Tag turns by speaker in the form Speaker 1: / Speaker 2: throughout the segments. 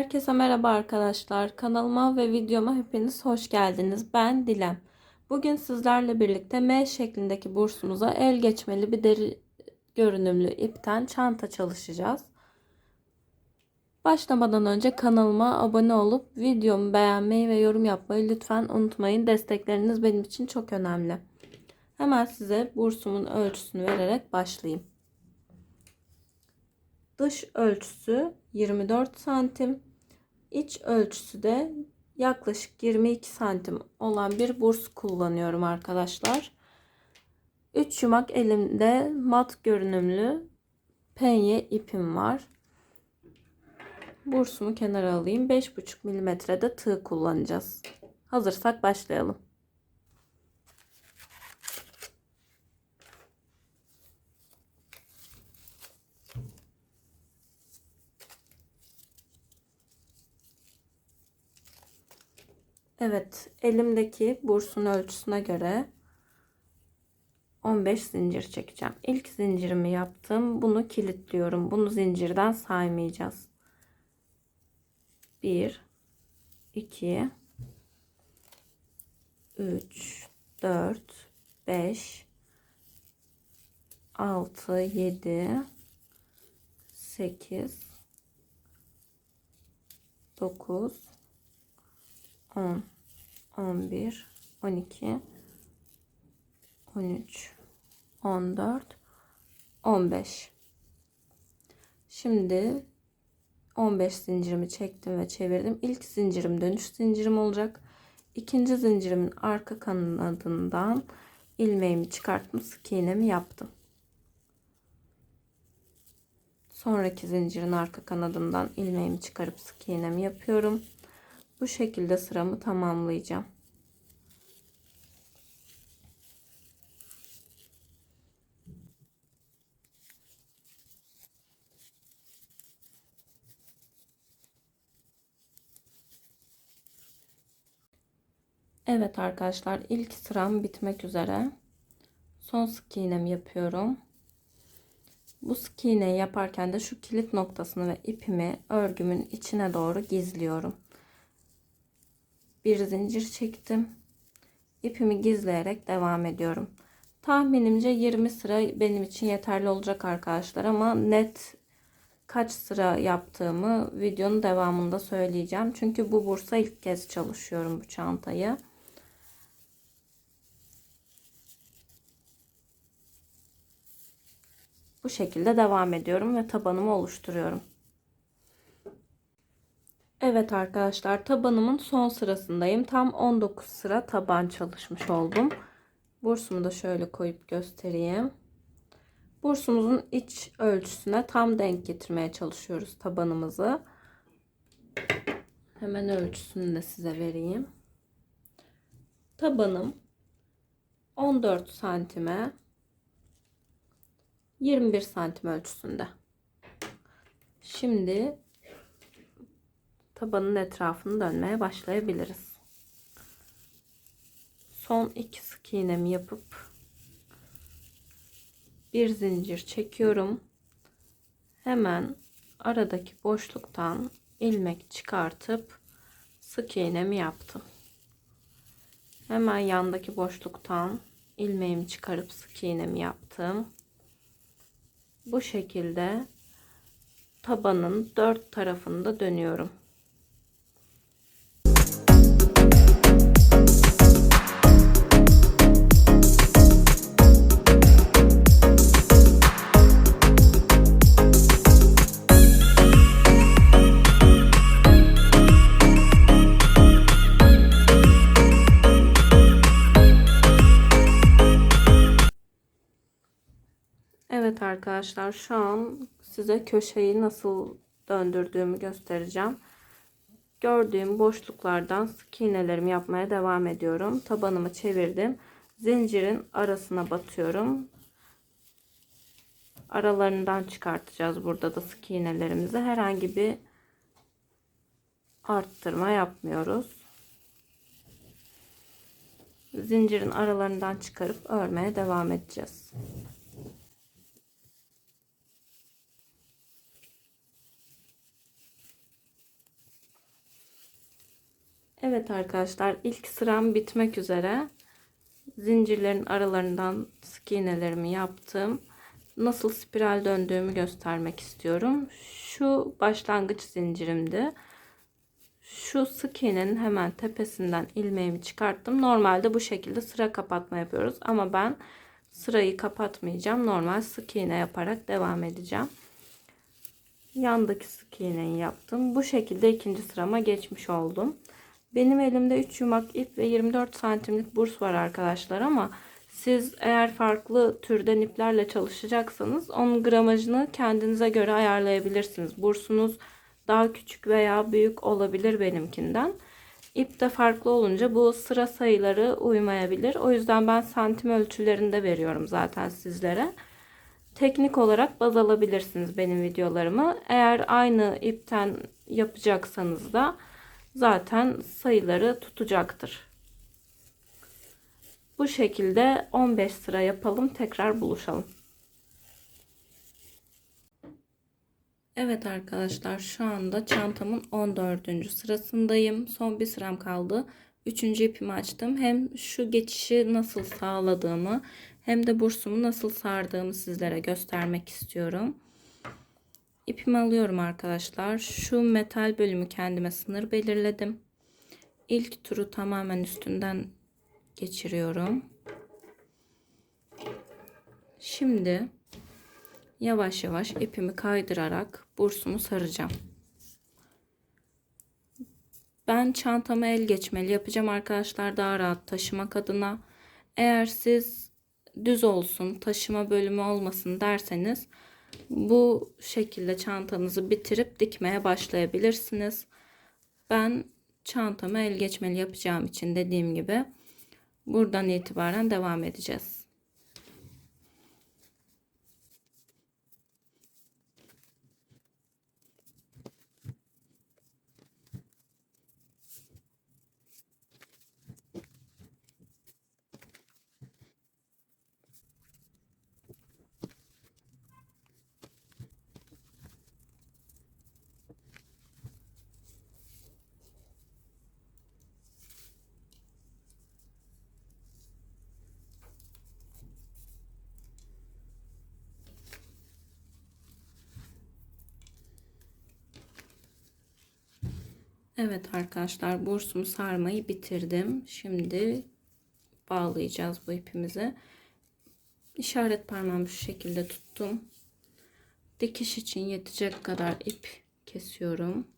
Speaker 1: Herkese merhaba arkadaşlar. Kanalıma ve videoma hepiniz hoş geldiniz. Ben Dilem. Bugün sizlerle birlikte M şeklindeki bursumuza el geçmeli bir deri görünümlü ipten çanta çalışacağız. Başlamadan önce kanalıma abone olup videomu beğenmeyi ve yorum yapmayı lütfen unutmayın. Destekleriniz benim için çok önemli. Hemen size bursumun ölçüsünü vererek başlayayım. Dış ölçüsü 24 santim. İç ölçüsü de yaklaşık 22 santim olan bir burs kullanıyorum arkadaşlar. 3 yumak elimde mat görünümlü penye ipim var. Bursumu kenara alayım. 5,5 milimetrede tığ kullanacağız. Hazırsak başlayalım. Evet, elimdeki bursun ölçüsüne göre 15 zincir çekeceğim. İlk zincirimi yaptım. Bunu kilitliyorum. Bunu zincirden saymayacağız. 1 2 3 4 5 6 7 8 9 10 11 12 13 14 15 Şimdi 15 zincirimi çektim ve çevirdim. İlk zincirim dönüş zincirim olacak. İkinci zincirimin arka kanadından ilmeğimi çıkarttım. Sık iğnemi yaptım. Sonraki zincirin arka kanadından ilmeğimi çıkarıp sık iğnemi yapıyorum. Bu şekilde sıramı tamamlayacağım. Evet arkadaşlar ilk sıram bitmek üzere. Son sık iğnemi yapıyorum. Bu sık iğneyi yaparken de şu kilit noktasını ve ipimi örgümün içine doğru gizliyorum bir zincir çektim. İpimi gizleyerek devam ediyorum. Tahminimce 20 sıra benim için yeterli olacak arkadaşlar ama net kaç sıra yaptığımı videonun devamında söyleyeceğim. Çünkü bu bursa ilk kez çalışıyorum bu çantayı. Bu şekilde devam ediyorum ve tabanımı oluşturuyorum. Evet arkadaşlar tabanımın son sırasındayım. Tam 19 sıra taban çalışmış oldum. Bursumu da şöyle koyup göstereyim. Bursumuzun iç ölçüsüne tam denk getirmeye çalışıyoruz tabanımızı. Hemen ölçüsünü de size vereyim. Tabanım 14 santime 21 santim ölçüsünde. Şimdi tabanın etrafını dönmeye başlayabiliriz. Son iki sık iğnemi yapıp bir zincir çekiyorum. Hemen aradaki boşluktan ilmek çıkartıp sık iğnemi yaptım. Hemen yandaki boşluktan ilmeğimi çıkarıp sık iğnemi yaptım. Bu şekilde tabanın dört tarafında dönüyorum. Arkadaşlar şu an size köşeyi nasıl döndürdüğümü göstereceğim. Gördüğüm boşluklardan sık iğnelerimi yapmaya devam ediyorum. Tabanımı çevirdim. Zincirin arasına batıyorum. Aralarından çıkartacağız burada da sık iğnelerimizi. Herhangi bir arttırma yapmıyoruz. Zincirin aralarından çıkarıp örmeye devam edeceğiz. Evet arkadaşlar ilk sıram bitmek üzere. Zincirlerin aralarından sık iğnelerimi yaptım. Nasıl spiral döndüğümü göstermek istiyorum. Şu başlangıç zincirimdi. Şu sık iğnenin hemen tepesinden ilmeğimi çıkarttım. Normalde bu şekilde sıra kapatma yapıyoruz ama ben sırayı kapatmayacağım. Normal sık iğne yaparak devam edeceğim. Yandaki sık iğneyi yaptım. Bu şekilde ikinci sırama geçmiş oldum. Benim elimde 3 yumak ip ve 24 santimlik burs var arkadaşlar ama siz eğer farklı türden iplerle çalışacaksanız onun gramajını kendinize göre ayarlayabilirsiniz. Bursunuz daha küçük veya büyük olabilir benimkinden. İp de farklı olunca bu sıra sayıları uymayabilir. O yüzden ben santim ölçülerinde veriyorum zaten sizlere. Teknik olarak baz alabilirsiniz benim videolarımı. Eğer aynı ipten yapacaksanız da zaten sayıları tutacaktır. Bu şekilde 15 sıra yapalım. Tekrar buluşalım. Evet arkadaşlar şu anda çantamın 14. sırasındayım. Son bir sıram kaldı. Üçüncü ipimi açtım. Hem şu geçişi nasıl sağladığımı hem de bursumu nasıl sardığımı sizlere göstermek istiyorum. İpimi alıyorum arkadaşlar. Şu metal bölümü kendime sınır belirledim. İlk turu tamamen üstünden geçiriyorum. Şimdi yavaş yavaş ipimi kaydırarak bursumu saracağım. Ben çantamı el geçmeli yapacağım arkadaşlar daha rahat taşımak adına. Eğer siz düz olsun taşıma bölümü olmasın derseniz bu şekilde çantanızı bitirip dikmeye başlayabilirsiniz. Ben çantamı el geçmeli yapacağım için dediğim gibi buradan itibaren devam edeceğiz. Evet arkadaşlar bursumu sarmayı bitirdim. Şimdi bağlayacağız bu ipimizi. İşaret parmağımı şu şekilde tuttum. Dikiş için yetecek kadar ip kesiyorum.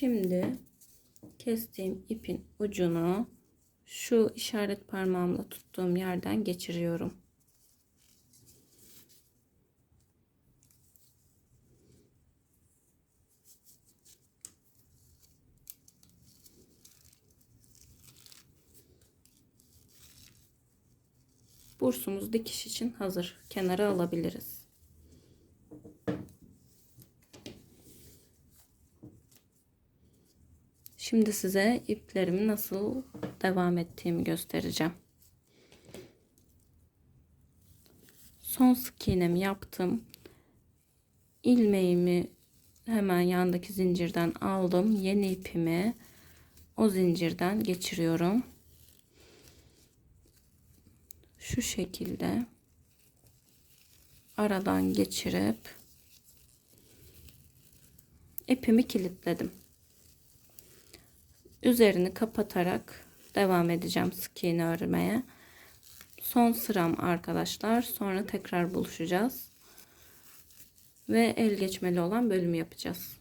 Speaker 1: Şimdi kestiğim ipin ucunu şu işaret parmağımla tuttuğum yerden geçiriyorum. Bursumuz dikiş için hazır. Kenara alabiliriz. Şimdi size iplerimi nasıl devam ettiğimi göstereceğim. Son sık iğnemi yaptım. İlmeğimi hemen yandaki zincirden aldım. Yeni ipimi o zincirden geçiriyorum. Şu şekilde aradan geçirip ipimi kilitledim üzerini kapatarak devam edeceğim sık iğne örmeye. Son sıram arkadaşlar. Sonra tekrar buluşacağız. Ve el geçmeli olan bölümü yapacağız.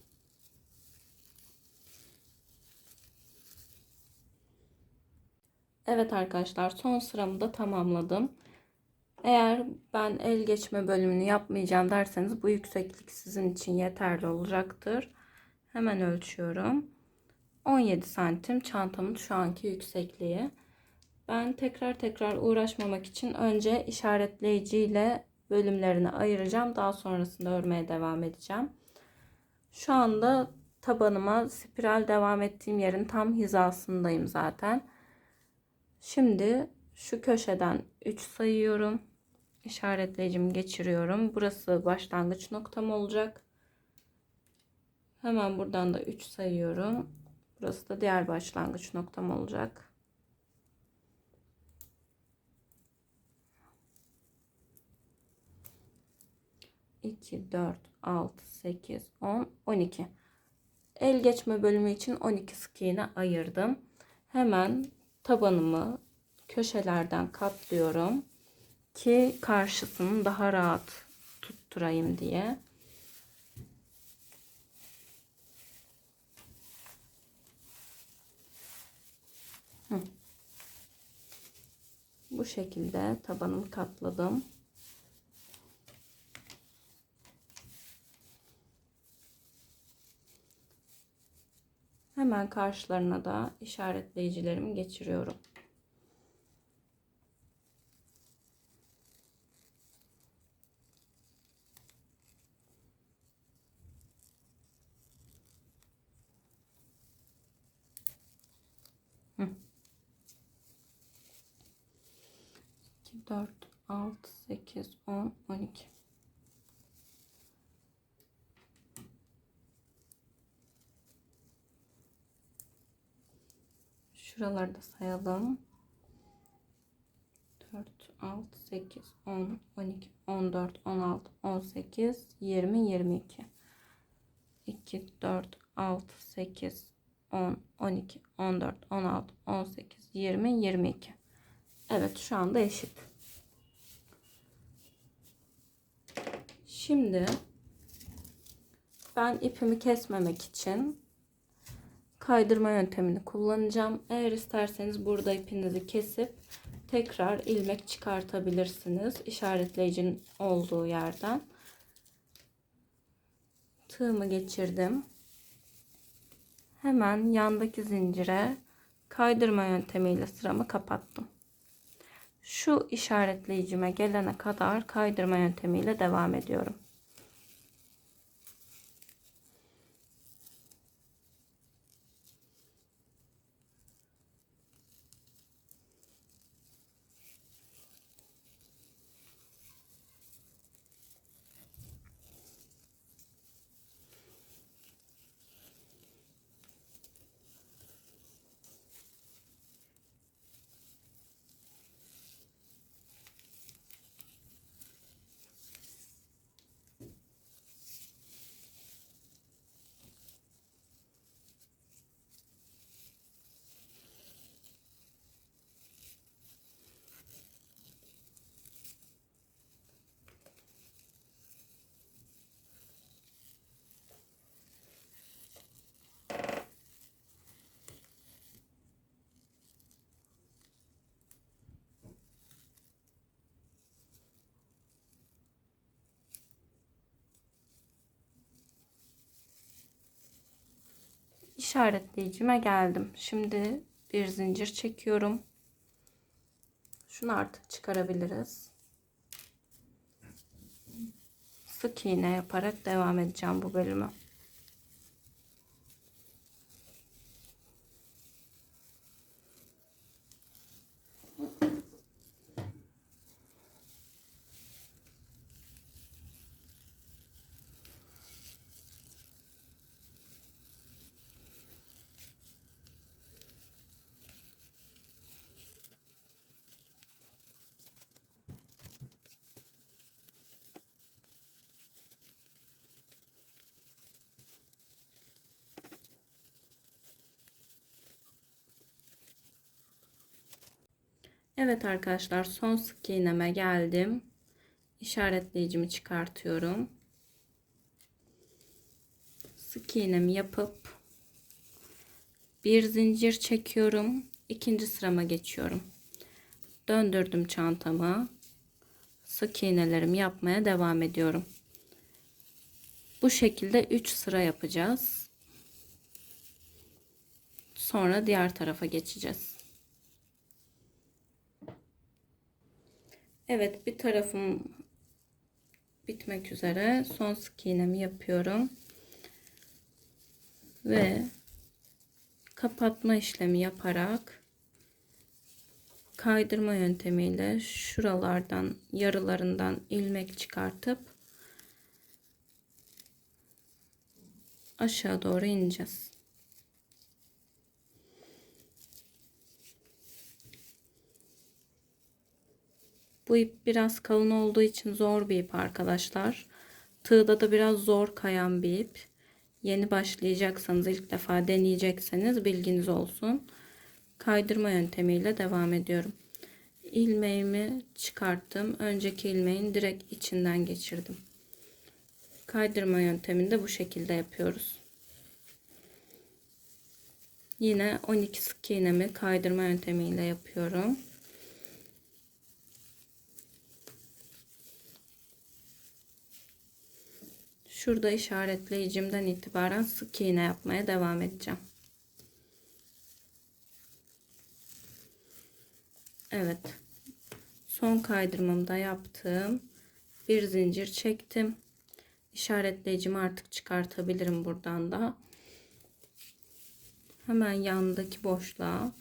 Speaker 1: Evet arkadaşlar son sıramı da tamamladım. Eğer ben el geçme bölümünü yapmayacağım derseniz bu yükseklik sizin için yeterli olacaktır. Hemen ölçüyorum. 17 santim çantamın şu anki yüksekliği. Ben tekrar tekrar uğraşmamak için önce işaretleyici ile bölümlerini ayıracağım. Daha sonrasında örmeye devam edeceğim. Şu anda tabanıma spiral devam ettiğim yerin tam hizasındayım zaten. Şimdi şu köşeden 3 sayıyorum. İşaretleyicimi geçiriyorum. Burası başlangıç noktam olacak. Hemen buradan da 3 sayıyorum. Burası da diğer başlangıç noktam olacak. İki, dört, altı, sekiz, on, on iki. El geçme bölümü için 12 sık iğne ayırdım. Hemen tabanımı köşelerden katlıyorum ki karşısını daha rahat tutturayım diye. Bu şekilde tabanımı katladım. Hemen karşılarına da işaretleyicilerimi geçiriyorum. 4, 6, 8, 10, 12. Şuraları da sayalım. 4, 6, 8, 10, 12, 14, 16, 18, 20, 22. 2, 4, 6, 8, 10, 12, 14, 16, 18, 20, 22. Evet şu anda eşit. Şimdi ben ipimi kesmemek için kaydırma yöntemini kullanacağım. Eğer isterseniz burada ipinizi kesip tekrar ilmek çıkartabilirsiniz. İşaretleyicinin olduğu yerden. Tığımı geçirdim. Hemen yandaki zincire kaydırma yöntemiyle sıramı kapattım. Şu işaretleyicime gelene kadar kaydırma yöntemiyle devam ediyorum. İşaretleyicime geldim. Şimdi bir zincir çekiyorum. Şunu artık çıkarabiliriz. Sık iğne yaparak devam edeceğim bu bölümü. Evet arkadaşlar son sık iğneme geldim. İşaretleyicimi çıkartıyorum. Sık iğnemi yapıp bir zincir çekiyorum. İkinci sırama geçiyorum. Döndürdüm çantamı. Sık iğnelerimi yapmaya devam ediyorum. Bu şekilde 3 sıra yapacağız. Sonra diğer tarafa geçeceğiz. Evet bir tarafım bitmek üzere. Son sık iğnemi yapıyorum. ve kapatma işlemi yaparak kaydırma yöntemiyle şuralardan yarılarından ilmek çıkartıp aşağı doğru ineceğiz. Bu ip biraz kalın olduğu için zor bir ip arkadaşlar. Tığda da biraz zor kayan bir ip. Yeni başlayacaksanız ilk defa deneyecekseniz bilginiz olsun. Kaydırma yöntemiyle devam ediyorum. İlmeğimi çıkarttım. Önceki ilmeğin direkt içinden geçirdim. Kaydırma yönteminde bu şekilde yapıyoruz. Yine 12 sık iğnemi kaydırma yöntemiyle yapıyorum. Şurada işaretleyicimden itibaren sık iğne yapmaya devam edeceğim. Evet. Son kaydırmamı da yaptım. Bir zincir çektim. İşaretleyicimi artık çıkartabilirim buradan da. Hemen yanındaki boşluğa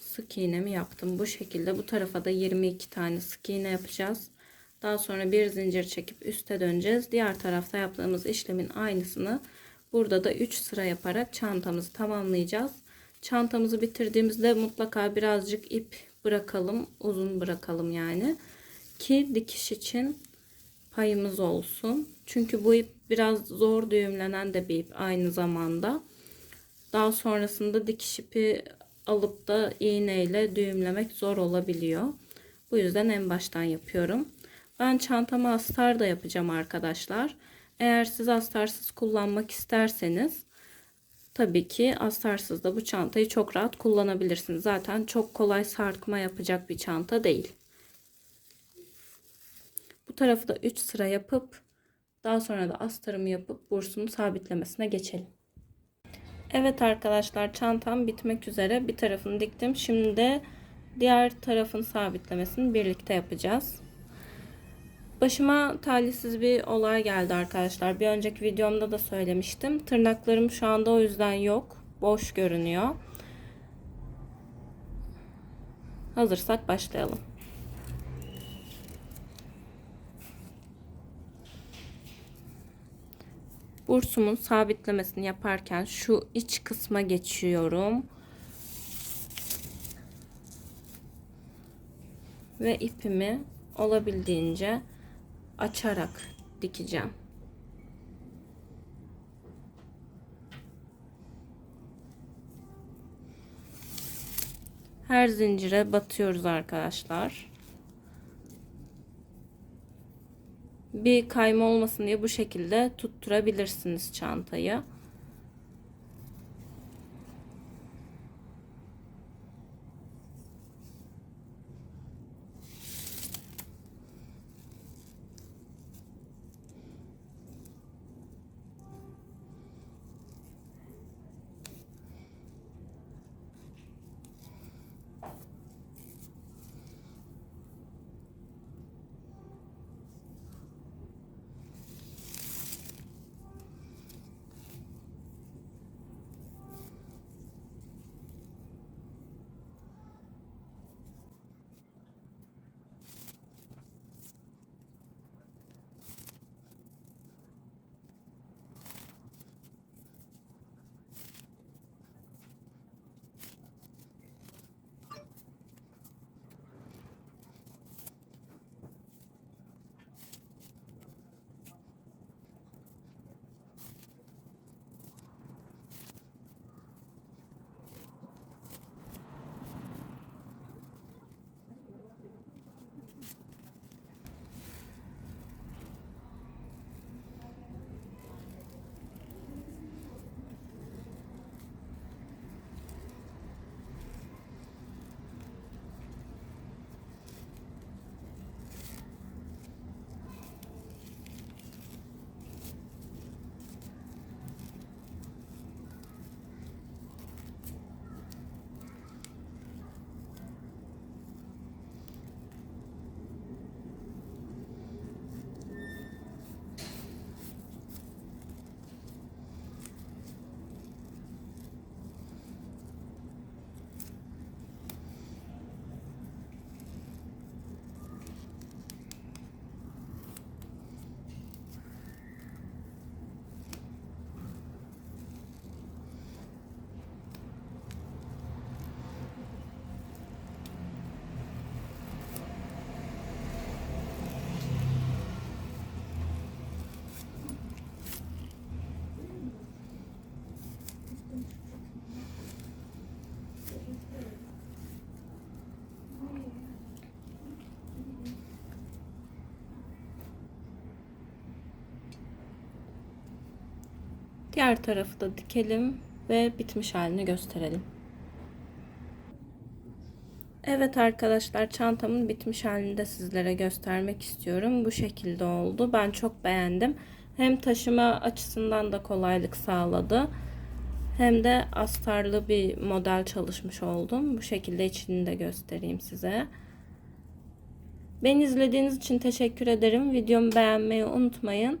Speaker 1: sık iğnemi yaptım. Bu şekilde bu tarafa da 22 tane sık iğne yapacağız. Daha sonra bir zincir çekip üste döneceğiz. Diğer tarafta yaptığımız işlemin aynısını burada da 3 sıra yaparak çantamızı tamamlayacağız. Çantamızı bitirdiğimizde mutlaka birazcık ip bırakalım. Uzun bırakalım yani. Ki dikiş için payımız olsun. Çünkü bu ip biraz zor düğümlenen de bir ip aynı zamanda. Daha sonrasında dikiş ipi alıp da iğneyle düğümlemek zor olabiliyor. Bu yüzden en baştan yapıyorum. Ben çantama astar da yapacağım arkadaşlar. Eğer siz astarsız kullanmak isterseniz tabii ki astarsız da bu çantayı çok rahat kullanabilirsiniz. Zaten çok kolay sarkma yapacak bir çanta değil. Bu tarafı da 3 sıra yapıp daha sonra da astarımı yapıp bursumu sabitlemesine geçelim. Evet arkadaşlar çantam bitmek üzere. Bir tarafını diktim. Şimdi de diğer tarafın sabitlemesini birlikte yapacağız. Başıma talihsiz bir olay geldi arkadaşlar. Bir önceki videomda da söylemiştim. Tırnaklarım şu anda o yüzden yok. Boş görünüyor. Hazırsak başlayalım. Bursumun sabitlemesini yaparken şu iç kısma geçiyorum. Ve ipimi olabildiğince açarak dikeceğim. Her zincire batıyoruz arkadaşlar. Bir kayma olmasın diye bu şekilde tutturabilirsiniz çantayı. Diğer tarafı da dikelim ve bitmiş halini gösterelim. Evet arkadaşlar çantamın bitmiş halini de sizlere göstermek istiyorum. Bu şekilde oldu. Ben çok beğendim. Hem taşıma açısından da kolaylık sağladı. Hem de astarlı bir model çalışmış oldum. Bu şekilde içini de göstereyim size. Beni izlediğiniz için teşekkür ederim. Videomu beğenmeyi unutmayın.